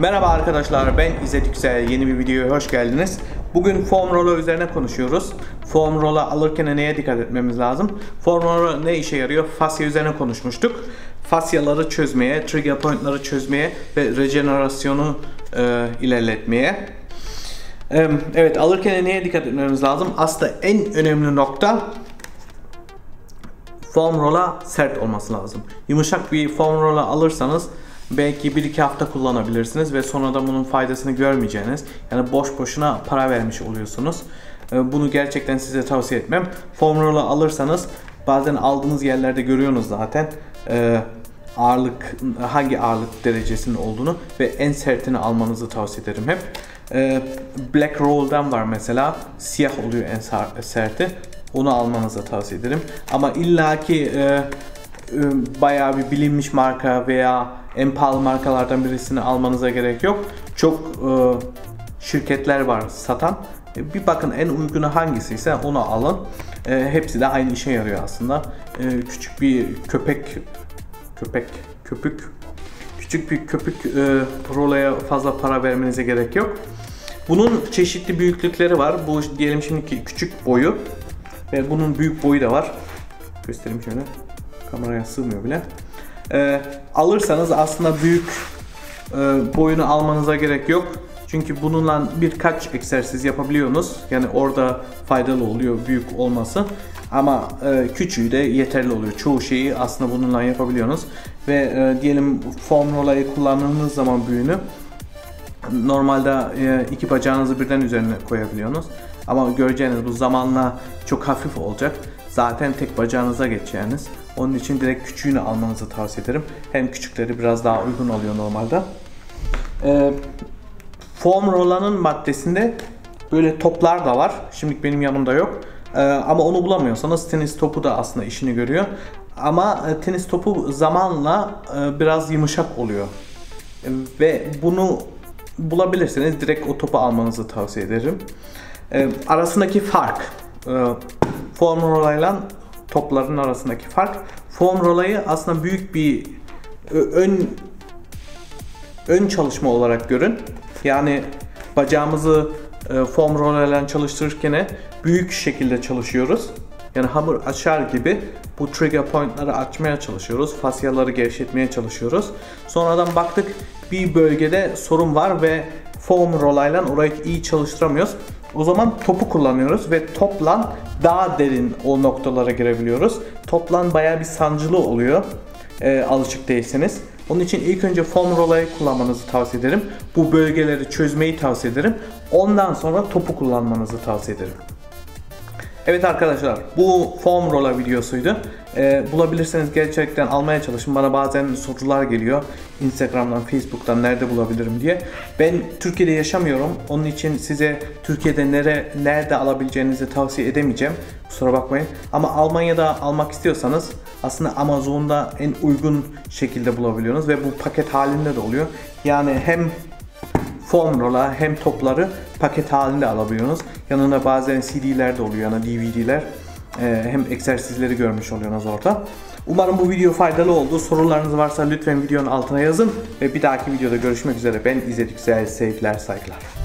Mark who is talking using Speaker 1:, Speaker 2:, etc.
Speaker 1: Merhaba arkadaşlar ben İzzet Yüksel yeni bir videoya hoş geldiniz. Bugün foam roller üzerine konuşuyoruz. Foam roller alırken neye dikkat etmemiz lazım? Foam roller ne işe yarıyor? Fasya üzerine konuşmuştuk. Fasyaları çözmeye, trigger pointları çözmeye ve rejenerasyonu e, ilerletmeye. E, evet alırken neye dikkat etmemiz lazım? Aslında en önemli nokta foam roller sert olması lazım. Yumuşak bir foam roller alırsanız belki 1-2 hafta kullanabilirsiniz ve sonra da bunun faydasını görmeyeceğiniz yani boş boşuna para vermiş oluyorsunuz. Ee, bunu gerçekten size tavsiye etmem. Foam alırsanız bazen aldığınız yerlerde görüyorsunuz zaten ee, ağırlık hangi ağırlık derecesinin olduğunu ve en sertini almanızı tavsiye ederim hep. Ee, Black Roll'dan var mesela siyah oluyor en serti. Onu almanızı tavsiye ederim. Ama illaki e, e, bayağı bir bilinmiş marka veya en pahalı markalardan birisini almanıza gerek yok. Çok e, şirketler var satan. E, bir bakın en uygunu hangisi ise onu alın. E, hepsi de aynı işe yarıyor aslında. E, küçük bir köpek köpek köpük küçük bir köpük e, rolaya fazla para vermenize gerek yok. Bunun çeşitli büyüklükleri var. Bu diyelim şimdi küçük boyu ve bunun büyük boyu da var. Göstereyim şöyle. Kameraya sığmıyor bile. E, alırsanız aslında büyük e, boyunu almanıza gerek yok. Çünkü bununla birkaç egzersiz yapabiliyorsunuz. Yani orada faydalı oluyor büyük olması. Ama e, küçüğü de yeterli oluyor. Çoğu şeyi aslında bununla yapabiliyorsunuz. Ve e, diyelim foam rollayı kullandığınız zaman büyüğünü normalde e, iki bacağınızı birden üzerine koyabiliyorsunuz. Ama göreceğiniz bu zamanla çok hafif olacak. Zaten tek bacağınıza geçeceğiniz. Onun için direkt küçüğünü almanızı tavsiye ederim. Hem küçükleri biraz daha uygun oluyor normalde. Ee, foam rollanın maddesinde böyle toplar da var. Şimdilik benim yanımda yok. Ee, ama onu bulamıyorsanız tenis topu da aslında işini görüyor. Ama e, tenis topu zamanla e, biraz yumuşak oluyor. E, ve bunu bulabilirseniz direkt o topu almanızı tavsiye ederim. E, arasındaki fark e, foam rollayla topların arasındaki fark foam rollayı aslında büyük bir ön ön çalışma olarak görün. Yani bacağımızı e, foam rollerle çalıştırırken büyük şekilde çalışıyoruz. Yani hamur açar gibi bu trigger pointları açmaya çalışıyoruz. Fasyaları gevşetmeye çalışıyoruz. Sonradan baktık bir bölgede sorun var ve foam rollayla orayı iyi çalıştıramıyoruz. O zaman topu kullanıyoruz ve toplan daha derin o noktalara girebiliyoruz. Toplan baya bir sancılı oluyor e, alışık değilseniz. Onun için ilk önce foam rollayı kullanmanızı tavsiye ederim. Bu bölgeleri çözmeyi tavsiye ederim. Ondan sonra topu kullanmanızı tavsiye ederim. Evet arkadaşlar bu foam roller videosuydu. Ee, bulabilirseniz gerçekten almaya çalışın. Bana bazen sorular geliyor. Instagram'dan, Facebook'tan nerede bulabilirim diye. Ben Türkiye'de yaşamıyorum. Onun için size Türkiye'de nere, nerede alabileceğinizi tavsiye edemeyeceğim. Kusura bakmayın. Ama Almanya'da almak istiyorsanız aslında Amazon'da en uygun şekilde bulabiliyorsunuz ve bu paket halinde de oluyor. Yani hem foam roller hem topları paket halinde alabiliyorsunuz. Yanında bazen CD'ler de oluyor yani DVD'ler. Ee, hem egzersizleri görmüş oluyorsunuz orada. Umarım bu video faydalı oldu. Sorularınız varsa lütfen videonun altına yazın. Ve bir dahaki videoda görüşmek üzere. Ben İzzet Yüksel. Sevgiler, saygılar.